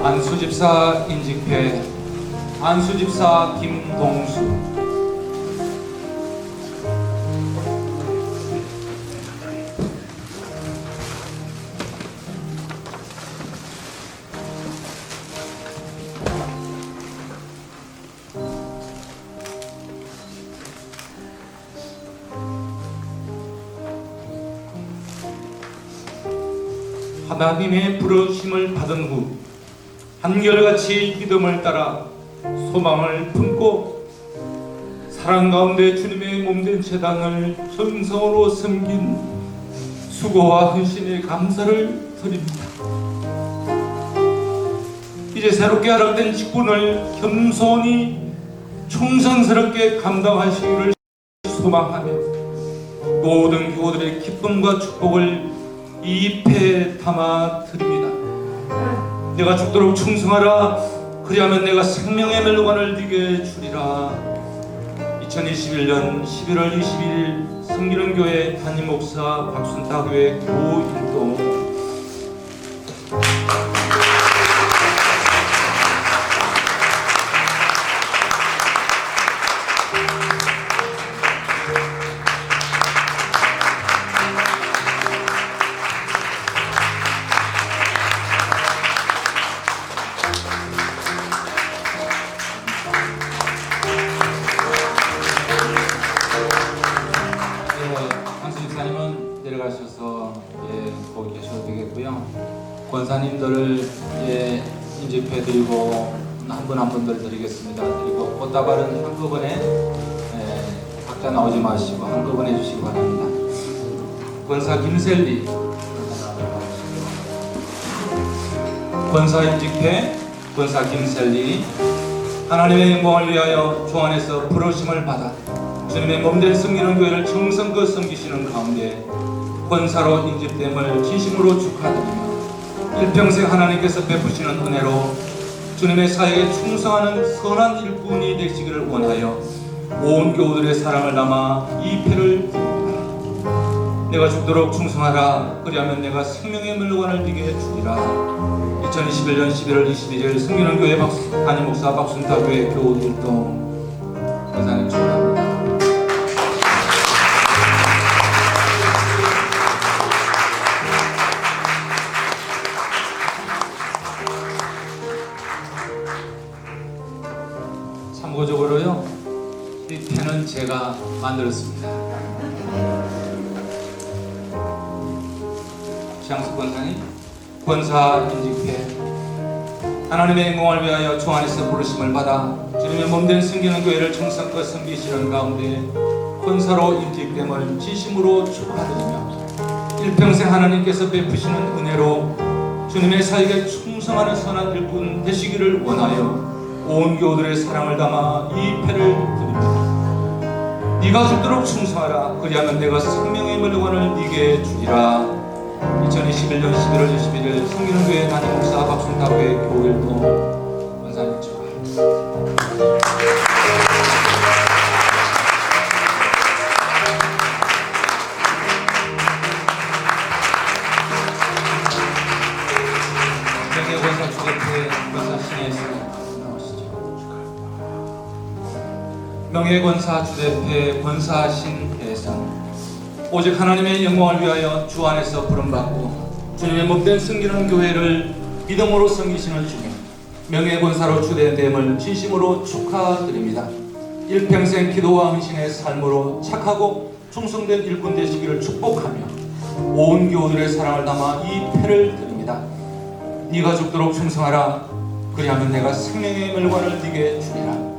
안수집사 인직회 안수집사 김동수. 하나님의 부르심을 받은 후 한결같이 믿음을 따라 소망을 품고 사랑 가운데 주님의 몸된 재단을 정성으로 섬긴 수고와 헌신의 감사를 드립니다. 이제 새롭게 허락된 직분을 겸손히 충성스럽게 감당하시기를 소망하며 모든 교우들의 기쁨과 축복을 이 잎에 담아 드립니다. 내가 죽도록 충성하라. 그리하면 내가 생명의 멜로관을 네게 주리라. 2021년 11월 21일 성기는 교회 담임 목사 박순타 교회 교일동 권사님들을 예, 인집해 드리고 한 분 한 분들 드리겠습니다. 그리고 꽃다발은 한꺼번에 예, 각자 나오지 마시고 한꺼번에 해주시기 바랍니다. 권사 김셀리 권사 인직회 권사 김셀리 하나님의 영광을 위하여 주 안에서 부르심을 받아 주님의 몸된 섬기는 교회를 정성껏 섬기시는 가운데 권사로 인집됨을 진심으로 축하드리며 일평생 하나님께서 베푸시는 은혜로 주님의 사역에 충성하는 선한 일꾼이 되시기를 원하여 온 교우들의 사랑을 담아 이 패를. 내가 죽도록 충성하라 그리하면 내가 생명의 물관을 비게 주리라 2021년 11월 21일 승민원 교회 박수, 담임 목사 박순타 교회 교우 일동 권사님 축하합니다. 만들었습니다. 장수 권사님, 권사 인직회 하나님의 영광을 위하여 주 안에서 부르심을 받아 주님의 몸된 섬기는 교회를 정성껏 섬기시는 가운데 권사로 인직됨을 진심으로 축하드리며 일평생 하나님께서 베푸시는 은혜로 주님의 사역에 충성하는 선한 일꾼 되시기를 원하여 온 교우들의 사랑을 담아 이 패를. 네가 죽도록 충성하라. 그리하면 내가 생명의 물건을 네게 주리라. 2021년 11월 21일 성기는 교회 담임 목사 박순타 교회 교일동 명예권사 주대표의 권사 신혜선 오직 하나님의 영광을 위하여 주 안에서 부름받고 주님의 몸된 승기는 교회를 믿음으로 섬기시는 주님 명예권사로 주대됨을 진심으로 축하드립니다. 일평생 기도와 헌신의 삶으로 착하고 충성된 일꾼 되시기를 축복하며 온 교우들의 사랑을 담아 이 패를 드립니다. 네가 죽도록 충성하라. 그리하면 내가 생명의 물관을 네게 주리라.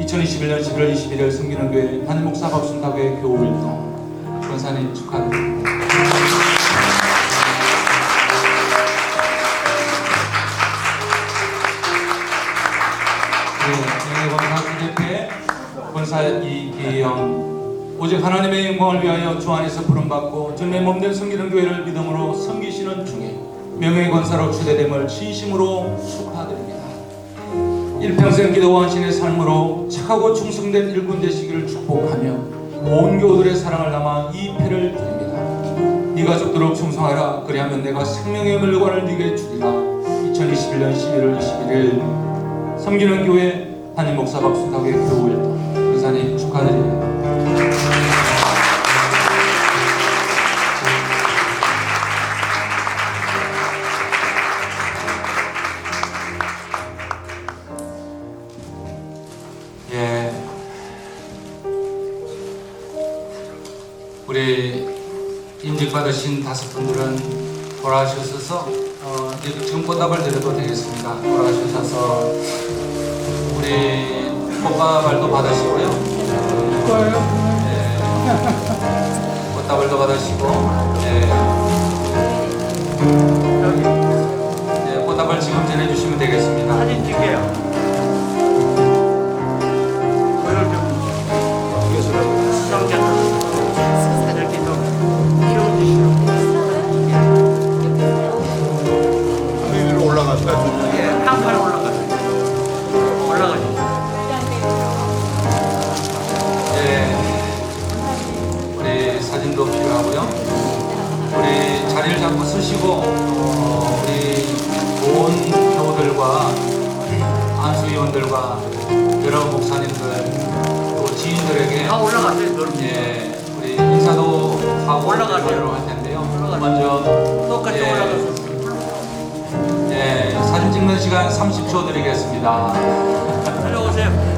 2021년 11월 21일 성기는 교회 담임 목사 교회 교우일동 권사님 축하드립니다. 네, 이기영 오직 하나님의 영광을 위하여 주 안에서 부름받고 주님의 몸된 섬기는 교회를 믿음으로 섬기시는 중에 명예의 권사로 주대됨을 진심으로 축하드립니다. 일평생 기도와 헌신의 삶으로 착하고 충성된 일꾼 되시기를 축복하며 온 교우들의 사랑을 담아 이 패를 드립니다. 네가 죽도록 충성하라. 그리하면 내가 생명의 물건을 네게 주리라. 2021년 2017년 11월 21일 섬기는 교회 한임 목사 박수탁의 교우였다. 의사님 축하드립니다. 우리 임직 받으신 다섯 분들은 돌아가셔서 어, 지금 꽃다발 드려도 되겠습니다. 돌아가셔서 우리 꽃다발도 받으시고요. 예. 꽃다발도 받으시고 예. 예, 꽃다발 지금 전해주시면 되겠습니다. 사진 찍게요. 한칸 올라가세요. 올라가시죠. 예, 우리 사진도 필요하고요. 우리 자리를 잡고 쓰시고 시간 30초 드리겠습니다. 올라오세요.